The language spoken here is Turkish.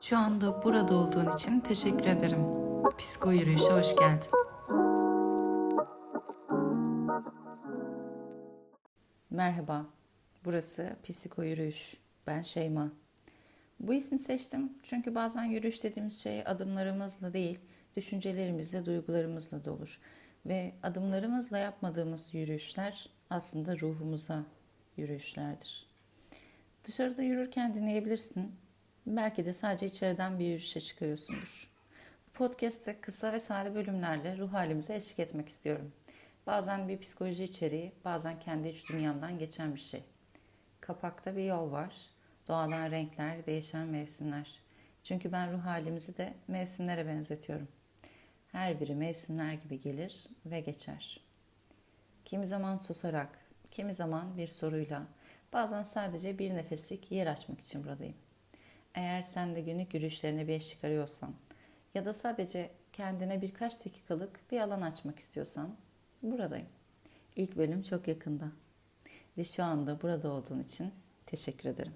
Şu anda burada olduğun için teşekkür ederim. Psiko yürüyüşe hoş geldin. Merhaba, burası Psiko Yürüyüş. Ben Şeyma. Bu ismi seçtim çünkü bazen yürüyüş dediğimiz şey adımlarımızla değil, düşüncelerimizle, duygularımızla da olur. Ve adımlarımızla yapmadığımız yürüyüşler aslında ruhumuza yürüyüşlerdir. Dışarıda yürürken dinleyebilirsin. Belki de sadece içeriden bir yürüyüşe çıkıyorsundur. Bu podcast'te kısa ve sade bölümlerle ruh halimize eşlik etmek istiyorum. Bazen bir psikoloji içeriği, bazen kendi iç dünyamdan geçen bir şey. Kapakta bir yol var. Doğadan renkler, değişen mevsimler. Çünkü ben ruh halimizi de mevsimlere benzetiyorum. Her biri mevsimler gibi gelir ve geçer. Kimi zaman susarak, kimi zaman bir soruyla, bazen sadece bir nefeslik yer açmak için buradayım. Eğer sen de günlük yürüyüşlerine bir eşlik arıyorsan ya da sadece kendine birkaç dakikalık bir alan açmak istiyorsan buradayım. İlk bölüm çok yakında. Ve şu anda burada olduğun için teşekkür ederim.